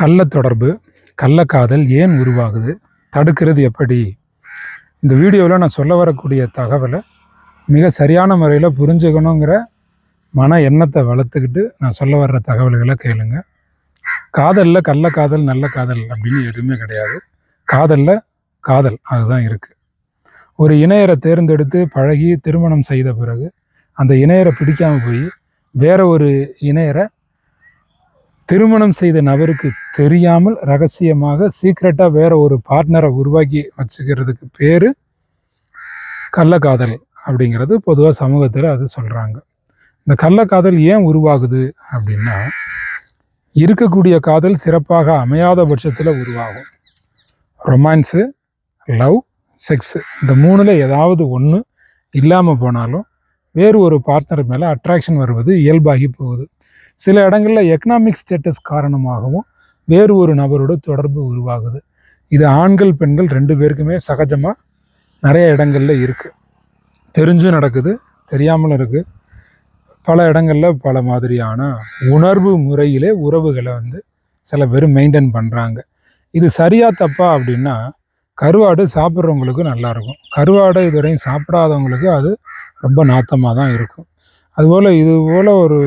கள்ள தொடர்பு கள்ளக்காதல் ஏன் உருவாகுது? தடுக்கிறது எப்படி? இந்த வீடியோவில் நான் சொல்ல வரக்கூடிய தகவலை மிக சரியான முறையில் புரிஞ்சுக்கணுங்கிற மன எண்ணத்தை வளர்த்துக்கிட்டு நான் சொல்ல வர்ற தகவல்களை கேளுங்க. காதலில் கள்ளக்காதல் நல்ல காதல் அப்படின்னு எதுவுமே கிடையாது. காதலில் காதல் அதுதான் இருக்குது ஒரு இணையரை தேர்ந்தெடுத்து பழகி திருமணம் செய்த பிறகு அந்த இணையரை பிடிக்காமல் போய் வேற ஒரு இணையரை திருமணம் செய்த நபருக்கு தெரியாமல் ரகசியமாக சீக்ரெட்டாக வேற ஒரு பார்ட்னரை உருவாக்கி வச்சுக்கிறதுக்கு பேர் கள்ளக்காதல் அப்படிங்கிறது பொதுவாக சமூகத்தில் அது சொல்கிறாங்க இந்த கள்ளக்காதல் ஏன் உருவாகுது அப்படின்னா இருக்கக்கூடிய காதல் சிறப்பாக அமையாத பட்சத்தில் உருவாகும். ரொமான்ஸு லவ் செக்ஸு இந்த மூணில் ஏதாவது ஒன்று இல்லாமல் போனாலும் வேறு ஒரு பார்ட்னர் மேலே அட்ராக்ஷன் வருவது இயல்பாகி போகுது. சில இடங்களில் எக்கனாமிக் ஸ்டேட்டஸ் காரணமாகவும் வேறு ஒரு நபரோட தொடர்பு உருவாகுது. இது ஆண்கள் பெண்கள் ரெண்டு பேருக்குமே சகஜமாக நிறைய இடங்களில் இருக்குது தெரிஞ்சும் நடக்குது தெரியாமலும் இருக்குது பல இடங்களில் பல மாதிரியான உணர்வு முறையிலே உறவுகளை வந்து சில பேர் மெயின்டைன் பண்ணுறாங்க இது சரியா தப்பா அப்படின்னா கருவாடு சாப்பிட்றவங்களுக்கு நல்லாயிருக்கும் கருவாடை இதுவரையும் சாப்பிடாதவங்களுக்கு அது ரொம்ப நாத்தமாக தான் இருக்கும். அதுபோல் இது போல் ஒரு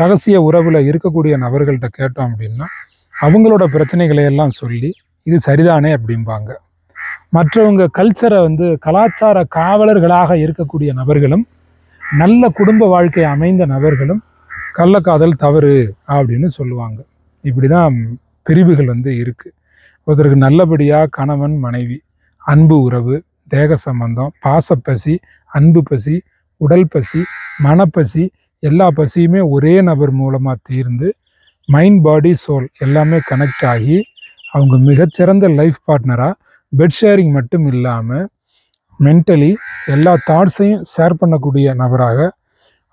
ரகசிய உறவில் இருக்கக்கூடிய நபர்கள்ட்ட கேட்டோம் அப்படின்னா அவங்களோட பிரச்சனைகளை எல்லாம் சொல்லி இது சரிதானே அப்படிம்பாங்க. மற்றவங்க கல்ச்சரை வந்து கலாச்சார காவலர்களாக இருக்கக்கூடிய நபர்களும் நல்ல குடும்ப வாழ்க்கை அமைந்த நபர்களும் கள்ளக்காதல் தவறு அப்படின்னு சொல்லுவாங்க. இப்படி தான் பிரிவுகள் வந்து இருக்குது ஒருத்தருக்கு நல்லபடியாக கணவன் மனைவி அன்பு உறவு தேக சம்பந்தம் பாசப்பசி அன்பு பசி உடல் பசி மனப்பசி எல்லா பசியுமே ஒரே நபர் மூலமாக தீர்ந்து மைண்ட் பாடி சோல் எல்லாமே கனெக்ட் ஆகி அவங்க மிகச்சிறந்த லைஃப் பார்ட்னராக பெட் ஷேரிங் மட்டும் இல்லாமல் மென்டலி எல்லா தாட்ஸையும் ஷேர் பண்ணக்கூடிய நபராக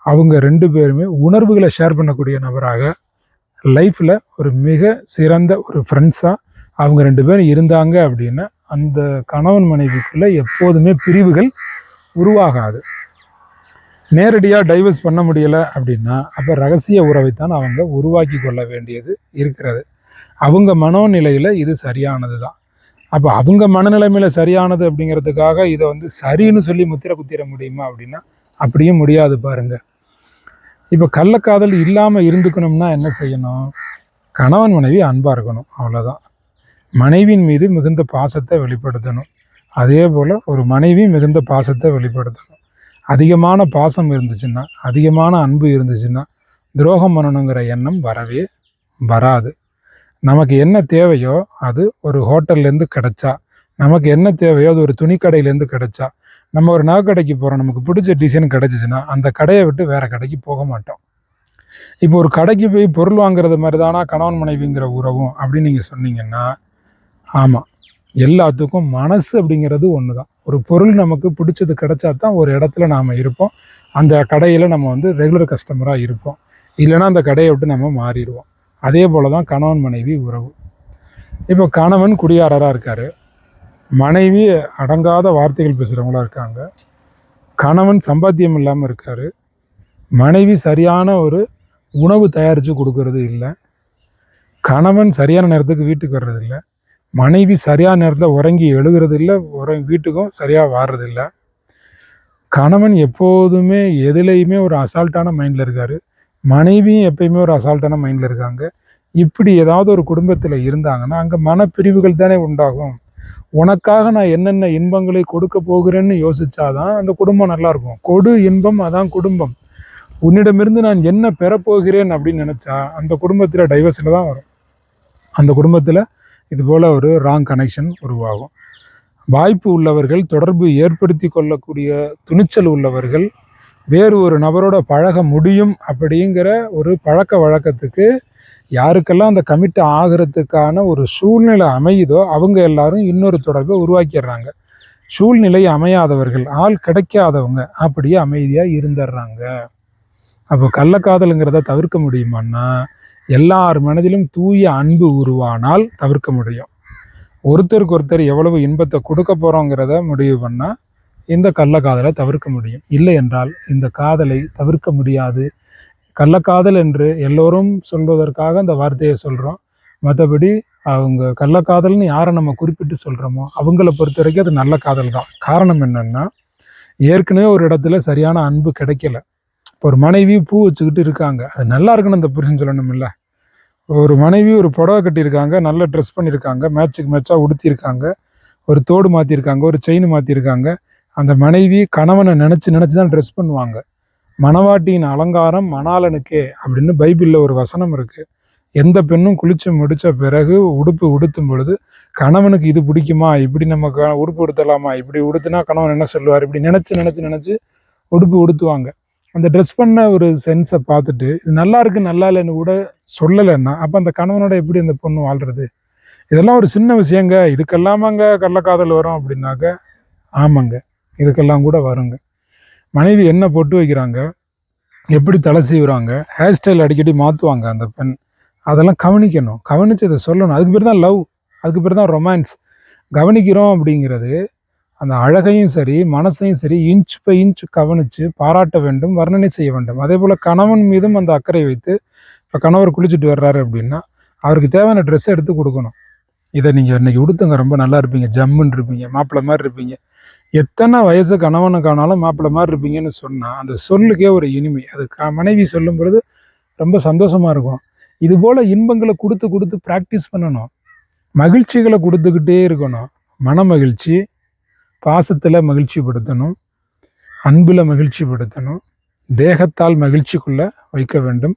அவங்க ரெண்டு பேருமே உணர்வுகளை ஷேர் பண்ணக்கூடிய நபராக லைஃப்பில் ஒரு மிக சிறந்த ஒரு ஃப்ரெண்ட்ஸாக அவங்க ரெண்டு பேரும் இருந்தாங்க அப்படின்னா அந்த கணவன் மனைவிக்குள்ளே எப்போதுமே பிரிவுகள் உருவாகாது. நேரடியாக டைவர்ஸ் பண்ண முடியலை அப்படின்னா அப்போ ரகசிய உறவைத்தான் அவங்க உருவாக்கி கொள்ள வேண்டியது இருக்கிறது. அவங்க மனோநிலையில் இது சரியானது தான் அப்போ அவங்க மனநிலைமையில் சரியானது அப்படிங்கிறதுக்காக இதை வந்து சரின்னு சொல்லி முத்திர குத்திர முடியுமா அப்படின்னா அப்படியும் முடியாது பாருங்கள் இப்போ கள்ளக்காதல் இல்லாமல் இருந்துக்கணும்னா என்ன செய்யணும்? கணவன் மனைவி அன்பாக இருக்கணும் அவ்வளோதான் மனைவியின் மீது மிகுந்த பாசத்தை வெளிப்படுத்தணும். அதே போல் ஒரு மனைவி மிகுந்த பாசத்தை வெளிப்படுத்தணும். அதிகமான பாசம் இருந்துச்சுன்னா அதிகமான அன்பு இருந்துச்சுன்னா துரோகம் பண்ணணுங்கிற எண்ணம் வரவே வராது. நமக்கு என்ன தேவையோ அது ஒரு ஹோட்டல்லேருந்து கிடைச்சா நமக்கு என்ன தேவையோ அது ஒரு துணிக்கடையிலேருந்து கிடைச்சா நம்ம ஒரு நகைக்கடைக்கு போகிறோம் நமக்கு பிடிச்ச டிசைன் கிடச்சிச்சின்னா அந்த கடையை விட்டு வேறு கடைக்கு போக மாட்டோம். இப்போ ஒரு கடைக்கு போய் பொருள் வாங்குறது மாதிரி தானா கணவன் மனைவிங்கிற உறவும் அப்படின்னு நீங்கள் சொன்னீங்கன்னா ஆமாம் எல்லாத்துக்கும் மனசு அப்படிங்கிறது ஒன்று தான் ஒரு பொருள் நமக்கு பிடிச்சது கிடைச்சா தான் ஒரு இடத்துல நாம் இருப்போம். அந்த கடையில் நம்ம வந்து ரெகுலர் கஸ்டமராக இருப்போம். இல்லைன்னா அந்த கடையை விட்டு நம்ம மாறிடுவோம். அதே போல் தான் கணவன் மனைவி உறவு. இப்போ கணவன் குடியாரராக இருக்கார். மனைவி அடங்காத வார்த்தைகள் பேசுகிறவங்களா இருக்காங்க. கணவன் சம்பாத்தியம் இல்லாமல் இருக்கார். மனைவி சரியான ஒரு உணவு தயாரித்து கொடுக்கறது இல்லை. கணவன் சரியான நேரத்துக்கு வீட்டுக்கு வர்றது இல்லை. மனைவி சரியான நேரத்தில் உறங்கி எழுகிறதில்ல உற வீட்டுக்கும் சரியாக வாடுறது கணவன் எப்போதுமே எதுலேயுமே ஒரு அசால்ட்டான மைண்டில் இருக்கார். மனைவியும் எப்பயுமே ஒரு அசால்ட்டான மைண்டில் இருக்காங்க. இப்படி ஏதாவது ஒரு குடும்பத்தில் இருந்தாங்கன்னா அங்கே மனப்பிரிவுகள் தானே உண்டாகும். உனக்காக நான் என்னென்ன இன்பங்களை கொடுக்க போகிறேன்னு யோசிச்சாதான் அந்த குடும்பம் நல்லா இருக்கும். கொடு இன்பம் அதான் குடும்பம். உன்னிடமிருந்து நான் என்ன பெறப்போகிறேன் அப்படின்னு நினச்சா அந்த குடும்பத்தில் டைவர்ஸில் தான் வரும். அந்த குடும்பத்தில் இது போல் ஒரு ராங் கனெக்ஷன் உருவாகும். வாய்ப்பு உள்ளவர்கள் தொடர்பு ஏற்படுத்தி கொள்ளக்கூடிய துணிச்சல் உள்ளவர்கள் வேறு ஒரு நபரோட பழக முடியும் அப்படிங்கிற ஒரு பழக்க வழக்கத்துக்கு யாருக்கெல்லாம் அந்த கமிட் ஆகிறதுக்கான ஒரு சூழ்நிலை அமையுதோ அவங்க எல்லாரும் இன்னொரு தொடர்பை உருவாக்கிடுறாங்க. சூழ்நிலை அமையாதவர்கள் ஆள் கிடைக்காதவங்க அப்படியே அமைதியாக இருந்துடுறாங்க. அப்போ கள்ளக்காதலுங்கிறத தவிர்க்க முடியுமான்னா எல்லார் மனதிலும் தூய அன்பு உருவானால் தவிர்க்க முடியும். ஒருத்தருக்கு ஒருத்தர் எவ்வளவு இன்பத்தை கொடுக்க போகிறோங்கிறத முடிவு பண்ணால் இந்த கள்ளக்காதலை தவிர்க்க முடியும். இல்லை என்றால் இந்த காதலை தவிர்க்க முடியாது. கள்ளக்காதல் என்று எல்லோரும் சொல்வதற்காக அந்த வார்த்தையை சொல்கிறோம் மற்றபடி அவங்க கள்ளக்காதல்னு யாரை நம்ம குறிப்பிட்டு சொல்கிறோமோ அவங்கள பொறுத்த வரைக்கும் அது நல்ல காதல் தான் காரணம் என்னென்னா ஏற்கனவே ஒரு இடத்துல சரியான அன்பு கிடைக்கல. ஒரு மனைவி பூ வச்சுக்கிட்டு இருக்காங்க. அது நல்லா இருக்குன்னு அந்த புருஷன் சொல்லணும் இல்லை ஒரு மனைவி ஒரு புடவை கட்டியிருக்காங்க. நல்ல ட்ரெஸ் பண்ணியிருக்காங்க. மேட்சுக்கு மேட்சாக உடுத்தியிருக்காங்க. ஒரு தோடு மாற்றிருக்காங்க ஒரு செயின் மாற்றிருக்காங்க அந்த மனைவி கணவனை நினச்சி நினச்சி தான் ட்ரெஸ் பண்ணுவாங்க. மணவாட்டியின் அலங்காரம் மணாலனுக்கே அப்படின்னு பைபிளில் ஒரு வசனம் இருக்குது எந்த பெண்ணும் குளிச்சு முடித்த பிறகு உடுப்பு உடுத்தும் பொழுது கணவனுக்கு இது பிடிக்குமா? இப்படி நம்ம உடுப்பு உடுத்தலாமா? இப்படி உடுத்துனா கணவன் என்ன சொல்லுவார்? இப்படி நினச்சி நினச்சி நினச்சி உடுப்பு உடுத்துவாங்க. அந்த ட்ரெஸ் பண்ண ஒரு சென்ஸை பார்த்துட்டு இது நல்லா இருக்கு நல்லா இல்லைன்னு கூட சொல்லலைன்னா அப்போ அந்த கணவனோட எப்படி அந்த பொண்ணு வாழ்கிறது இதெல்லாம் ஒரு சின்ன விஷயங்க. இதுக்கெல்லாமாங்க கள்ளக்காதல் வரும் அப்படின்னாக்க ஆமாங்க. இதுக்கெல்லாம் கூட வருங்க. மனைவி என்ன பொட்டு வைக்கிறாங்க? எப்படி தலை சீவுறாங்க? ஹேர் ஸ்டைல் அடிக்கடி மாற்றுவாங்க அந்த பெண். அதெல்லாம் கவனிக்கணும். கவனித்து அதை சொல்லணும். அதுக்கு பேர் தான் லவ் அதுக்கு பேர் தான் ரொமான்ஸ் கவனிக்கிறோம் அப்படிங்கிறது அந்த அழகையும் சரி மனசையும் சரி இன்ச் பை இன்ச் கவனித்து பாராட்ட வேண்டும் வர்ணனை செய்ய வேண்டும். அதே போல் கணவன் மீதும் அந்த அக்கறை வைத்து இப்போ கணவர் குளிச்சுட்டு வர்றாரு அப்படின்னா அவருக்கு தேவையான ட்ரெஸ்ஸை எடுத்து கொடுக்கணும். இதை நீங்கள் இன்றைக்கி உடுத்துங்க ரொம்ப நல்லா இருப்பீங்க ஜம்முன்னு இருப்பீங்க மாப்பிள்ளை மாதிரி இருப்பீங்க. எத்தனை வயசு கணவனுக்கானாலும் மாப்பிள்ளை மாதிரி இருப்பீங்கன்னு சொன்னால் அந்த சொல்லுக்கே ஒரு இனிமை. அது க மனைவி சொல்லும் பொழுது ரொம்ப சந்தோஷமாக இருக்கும். இது போல் இன்பங்களை கொடுத்து கொடுத்து ப்ராக்டிஸ் பண்ணணும். மகிழ்ச்சிகளை கொடுத்துக்கிட்டே இருக்கணும். மன மகிழ்ச்சி பாசத்தில் மகிழ்ச்சிப்படுத்தணும் அன்பில் மகிழ்ச்சிப்படுத்தணும் தேகத்தால் மகிழ்ச்சி கொள்ள வைக்க வேண்டும்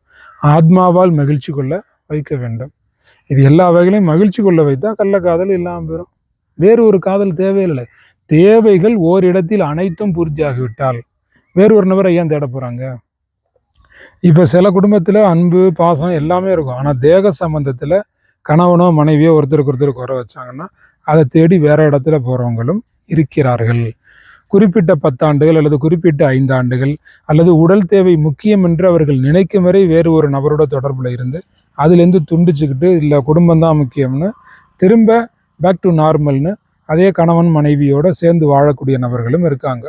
ஆத்மாவால் மகிழ்ச்சி கொள்ள வைக்க வேண்டும். இது எல்லா வகையிலையும் மகிழ்ச்சி கொள்ள வைத்தா கள்ளக்காதல் இல்லாமல் போயிடும் வேறு ஒரு காதல் தேவையில்லை. தேவைகள் ஓரிடத்தில் அனைத்தும் பூர்த்தியாகிவிட்டால் வேறு ஒரு நபரை ஏன் தேட போகிறாங்க இப்போ சில குடும்பத்தில் அன்பு பாசம் எல்லாமே இருக்கும். ஆனால் தேக சம்பந்தத்தில் கணவனோ மனைவியோ ஒருத்தருக்கு ஒருத்தர் குறை வச்சாங்கன்னா அதை தேடி வேறு இடத்துல போகிறவங்களும் இருக்கிறார்கள். குறிப்பிட்ட பத்தாண்டுகள் அல்லது குறிப்பிட்ட ஐந்தாண்டுகள் அல்லது உடல் தேவை முக்கியம் என்று அவர்கள் நினைக்கும் வரை வேறு ஒரு நபரோட தொடர்பில் இருந்து அதுலேருந்து துண்டிச்சுக்கிட்டு இல்லை குடும்பம் தான் முக்கியம்னு திரும்ப பேக் டு நார்மல்னு அதே கணவன் மனைவியோட சேர்ந்து வாழக்கூடிய நபர்களும் இருக்காங்க.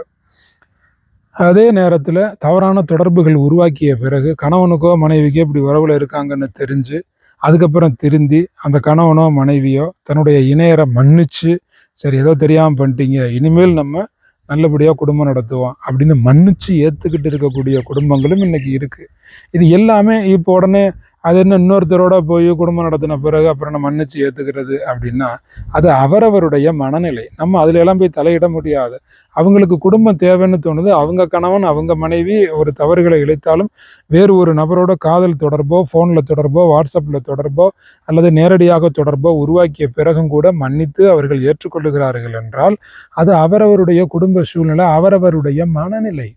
அதே நேரத்தில் தவறான தொடர்புகள் உருவாக்கிய பிறகு கணவனுக்கோ மனைவிக்கோ இப்படி உறவில் இருக்காங்கன்னு தெரிஞ்சு அதுக்கப்புறம் திருந்தி அந்த கணவனோ மனைவியோ தன்னுடைய இணையரை மன்னிச்சு சரி ஏதோ தெரியாமல் பண்ணிட்டீங்க. இனிமேல் நம்ம நல்லபடியாக குடும்பம் நடத்துவோம் அப்படின்னு மன்னிச்சு ஏற்றுக்கிட்டு இருக்கக்கூடிய குடும்பங்களும் இன்றைக்கி இருக்குது இது எல்லாமே இப்போ உடனே அது என்ன இன்னொருத்தரோட போய் குடும்பம் நடத்தின பிறகு அப்புறம் நம்ம மன்னிச்சு ஏற்றுக்கிறது அப்படின்னா அது அவரவருடைய மனநிலை. நம்ம அதில் எல்லாம் போய் தலையிட முடியாது. அவங்களுக்கு குடும்பம் தேவைன்னு தோணுது. அவங்க கணவன் அவங்க மனைவி ஒரு தவறுகளை இழைத்தாலும் வேறு ஒரு நபரோட காதல் தொடர்போ ஃபோனில் தொடர்போ வாட்ஸ்அப்பில் தொடர்போ அல்லது நேரடியாக தொடர்போ உருவாக்கிய பிறகும் கூட மன்னித்து அவர்கள் ஏற்றுக்கொள்ளுகிறார்கள் என்றால் அது அவரவருடைய குடும்ப சூழ்நிலை அவரவருடைய மனநிலை.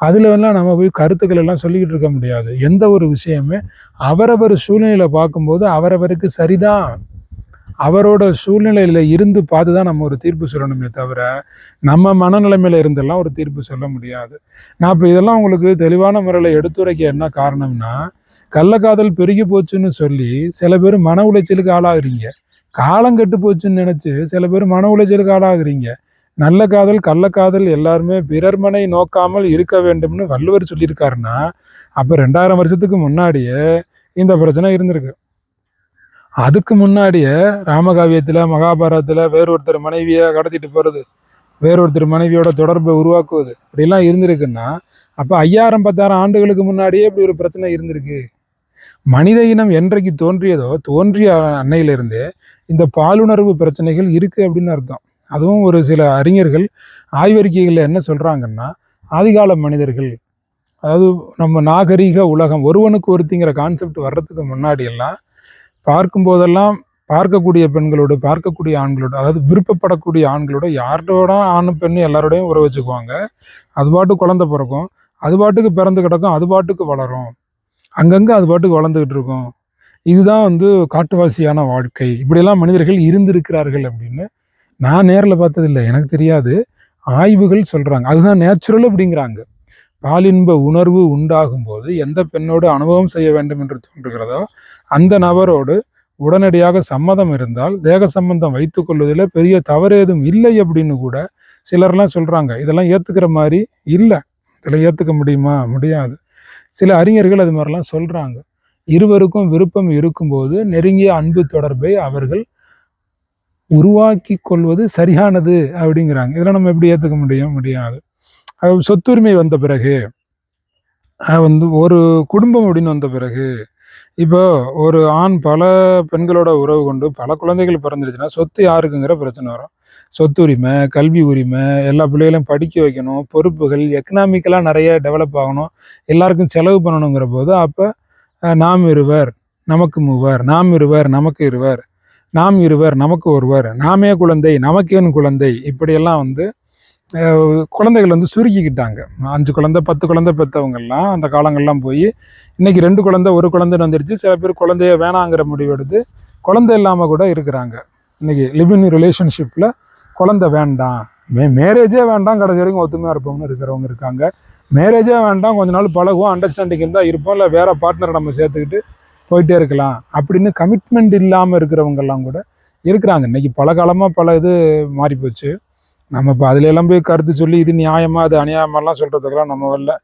அதில் எல்லாம் நம்ம போய் கருத்துக்கள் எல்லாம் சொல்லிக்கிட்டு இருக்க முடியாது. எந்த ஒரு விஷயமே அவரவர் சூழ்நிலையில் பார்க்கும்போது அவரவருக்கு சரிதான். அவரோட சூழ்நிலையில் இருந்து பார்த்து தான் நம்ம ஒரு தீர்ப்பு சொல்லணுமே தவிர நம்ம மனநிலைமையில இருந்தெல்லாம் ஒரு தீர்ப்பு சொல்ல முடியாது. நான் இப்போ இதெல்லாம் உங்களுக்கு தெளிவான முறையில் எடுத்துரைக்க என்ன காரணம்னா கள்ளக்காதல் பெருகி போச்சுன்னு சொல்லி சில பேர் மன உளைச்சலுக்கு ஆளாகிறீங்க. காலம் கெட்டு போச்சுன்னு நினச்சி சில பேர் மன உளைச்சலுக்கு ஆளாகிறீங்க. நல்ல காதல் கள்ளக்காதல் எல்லாருமே பிறர்மனை நோக்காமல் இருக்க வேண்டும்னு வள்ளுவர் சொல்லியிருக்காருன்னா அப்போ ரெண்டாயிரம் வருஷத்துக்கு முன்னாடியே இந்த பிரச்சனை இருந்திருக்கு. அதுக்கு முன்னாடியே ராமகாவியத்தில் மகாபாரதத்தில் வேறொருத்தர் மனைவியை கடத்திட்டு போகிறது வேறொருத்தர் மனைவியோட தொடர்பை உருவாக்குவது இப்படிலாம் இருந்திருக்குன்னா அப்போ ஐயாயிரம் பத்தாயிரம் ஆண்டுகளுக்கு முன்னாடியே இப்படி ஒரு பிரச்சனை இருந்திருக்கு. மனித இனம் என்றைக்கு தோன்றியதோ தோன்றிய அன்னையிலிருந்தே இந்த பாலுணர்வு பிரச்சனைகள் இருக்கு அப்படின்னு அர்த்தம். அதுவும் ஒரு சில அறிஞர்கள் ஆய்வறிக்கைகளில் என்ன சொல்கிறாங்கன்னா ஆதிகால மனிதர்கள் அதாவது நம்ம நாகரீக உலகம் ஒருவனுக்கு ஒருத்திங்கிற கான்செப்ட் வர்றதுக்கு முன்னாடி எல்லாம் பார்க்கும்போதெல்லாம் பார்க்கக்கூடிய பெண்களோடு பார்க்கக்கூடிய ஆண்களோடு அதாவது விருப்பப்படக்கூடிய ஆண்களோட யாரோட ஆண் பெண்ணு எல்லாரோடையும் உறவு வச்சுக்குவாங்க. அது பாட்டுக்கு குழந்தை பிறக்கும். அது பாட்டுக்கு பிறந்து கிடக்கும். அது பாட்டுக்கு வளரும். அங்கங்கே அது பாட்டுக்கு வளர்ந்துக்கிட்டு இருக்கும். இதுதான் வந்து காட்டுவாசியான வாழ்க்கை. இப்படியெல்லாம் மனிதர்கள் இருந்திருக்கிறார்கள் அப்படின்னு நான் நேரில் பார்த்ததில்லை எனக்கு தெரியாது. ஆய்வுகள் சொல்கிறாங்க அதுதான் நேச்சுரல் அப்படிங்கிறாங்க. பாலின்ப உணர்வு உண்டாகும் போது எந்த பெண்ணோடு அனுபவம் செய்ய வேண்டும் என்று தோன்றுகிறதோ அந்த நபரோடு உடனடியாக சம்மதம் இருந்தால் தேக சம்பந்தம் வைத்து கொள்வதில் பெரிய தவறு ஏதும் இல்லை அப்படின்னு கூட சிலர்லாம் சொல்கிறாங்க இதெல்லாம் ஏற்றுக்கிற மாதிரி இல்லை. இதில் ஏற்றுக்க முடியுமா? முடியாது. சில அறிஞர்கள் அது மாதிரிலாம் சொல்கிறாங்க இருவருக்கும் விருப்பம் இருக்கும்போது நெருங்கிய அன்பு தொடர்பை அவர்கள் உருவாக்கி கொள்வது சரியானது அப்படிங்கிறாங்க. இதெல்லாம் நம்ம எப்படி ஏற்றுக்க முடியும்? முடியாது. அது சொத்துரிமை வந்த பிறகு அது வந்து ஒரு குடும்பம் அப்படின்னு வந்த பிறகு இப்போ ஒரு ஆண் பல பெண்களோட உறவு கொண்டு பல குழந்தைகள் பிறந்துருச்சுன்னா சொத்து யாருக்குங்கிற பிரச்சனை வரும். சொத்து உரிமை கல்வி உரிமை எல்லா பிள்ளைகளையும் படிக்க வைக்கணும் பொறுப்புகள் எக்கனாமிக்கலாக நிறைய டெவலப் ஆகணும் எல்லாருக்கும் செலவு பண்ணணுங்கிற போது அப்போ நாம் இருவர் நமக்கு மூவர் நாம் இருவர் நமக்கு இருவர் நாம் இருவர் நமக்கு ஒருவர் நாமே குழந்தை நமக்கேன் குழந்தை இப்படியெல்லாம் வந்து குழந்தைகள் வந்து சுருக்கிக்கிட்டாங்க. அஞ்சு குழந்தை பத்து குழந்தை பெற்றவங்கெல்லாம் அந்த காலங்கள்லாம் போய் இன்றைக்கி ரெண்டு குழந்தை ஒரு குழந்தைன்னு வந்துடுச்சு சில பேர் குழந்தைய வேணாங்கிற முடிவு எடுத்து குழந்தை இல்லாமல் கூட இருக்கிறாங்க. இன்னைக்கு லிவிங் ரிலேஷன்ஷிப்பில் குழந்தை வேண்டாம். மே மேரேஜே வேண்டாம் கடைசி வரைக்கும் ஒத்துமையாக இருப்போம்னு இருக்கிறவங்க இருக்காங்க. மேரேஜே வேண்டாம் கொஞ்ச நாள் பழகுவோம் அண்டர்ஸ்டாண்டிங் இருந்தால் இருப்போம் இல்லை வேற பார்ட்னரை நம்ம சேர்த்துக்கிட்டு போயிட்டே இருக்கலாம். அப்படின்னு கமிட்மெண்ட் இல்லாமல் இருக்கிறவங்கெல்லாம் கூட இருக்கிறாங்க. இன்னைக்கு பல காலமாக பல இது மாறி போச்சு. நம்ம இப்போ அதில் எல்லாம் போய் கருத்து சொல்லி இது நியாயமாக அது அநியாயமாலாம் சொல்கிறதுக்கெல்லாம் நம்ம வரல.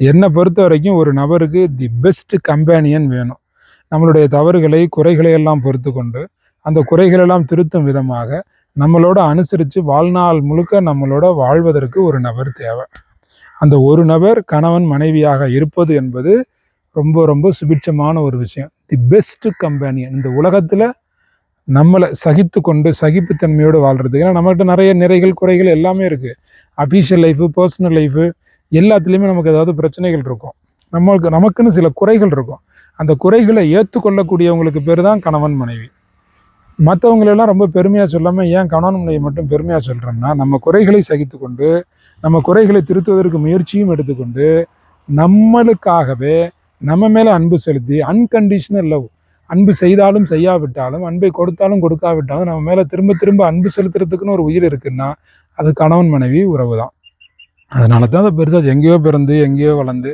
என்னை பொறுத்த வரைக்கும் ஒரு நபருக்கு தி பெஸ்ட் கம்பேனியன் வேணும். நம்மளுடைய தவறுகளை குறைகளை எல்லாம் பொறுத்து கொண்டு அந்த குறைகளெல்லாம் திருத்தும் விதமாக நம்மளோட அனுசரித்து வாழ்நாள் முழுக்க நம்மளோட வாழ்வதற்கு ஒரு நபர் தேவை. அந்த ஒரு நபர் கணவன் மனைவியாக இருப்பது என்பது ரொம்ப ரொம்ப சுபிட்சமான ஒரு விஷயம். தி பெஸ்ட் கம்பேனியன் இந்த உலகத்தில் நம்மளை சகித்து கொண்டு சகிப்புத்தன்மையோடு வாழ்கிறது ஏன்னா நம்மகிட்ட நிறைய நிறைகள் குறைகள் எல்லாமே இருக்குது அஃபீஷியல் லைஃபு பர்சனல் லைஃபு எல்லாத்துலேயுமே நமக்கு ஏதாவது பிரச்சனைகள் இருக்கும். நம்மளுக்கு நமக்குன்னு சில குறைகள் இருக்கும். அந்த குறைகளை ஏற்றுக்கொள்ளக்கூடியவங்களுக்கு பேர் தான் கணவன் மனைவி. மற்றவங்களெல்லாம் ரொம்ப பெருமையாக சொல்லாமல் ஏன் கணவன் மனைவி மட்டும் பெருமையாக சொல்கிறோம்னா நம்ம குறைகளை சகித்து கொண்டு நம்ம குறைகளை திருத்துவதற்கு முயற்சியும் எடுத்துக்கொண்டு நம்மளுக்காகவே நம்ம மேலே அன்பு செலுத்தி அன்கண்டிஷனல் லவ் அன்பு செய்தாலும் செய்யாவிட்டாலும் அன்பை கொடுத்தாலும் கொடுக்காவிட்டாலும் நம்ம மேலே திரும்ப திரும்ப அன்பு செலுத்துறதுக்குன்னு ஒரு உயிர் இருக்குன்னா அது கணவன் மனைவி உறவு தான் அதனால தான் அதை பெருசாக எங்கேயோ பிறந்து எங்கேயோ வளர்ந்து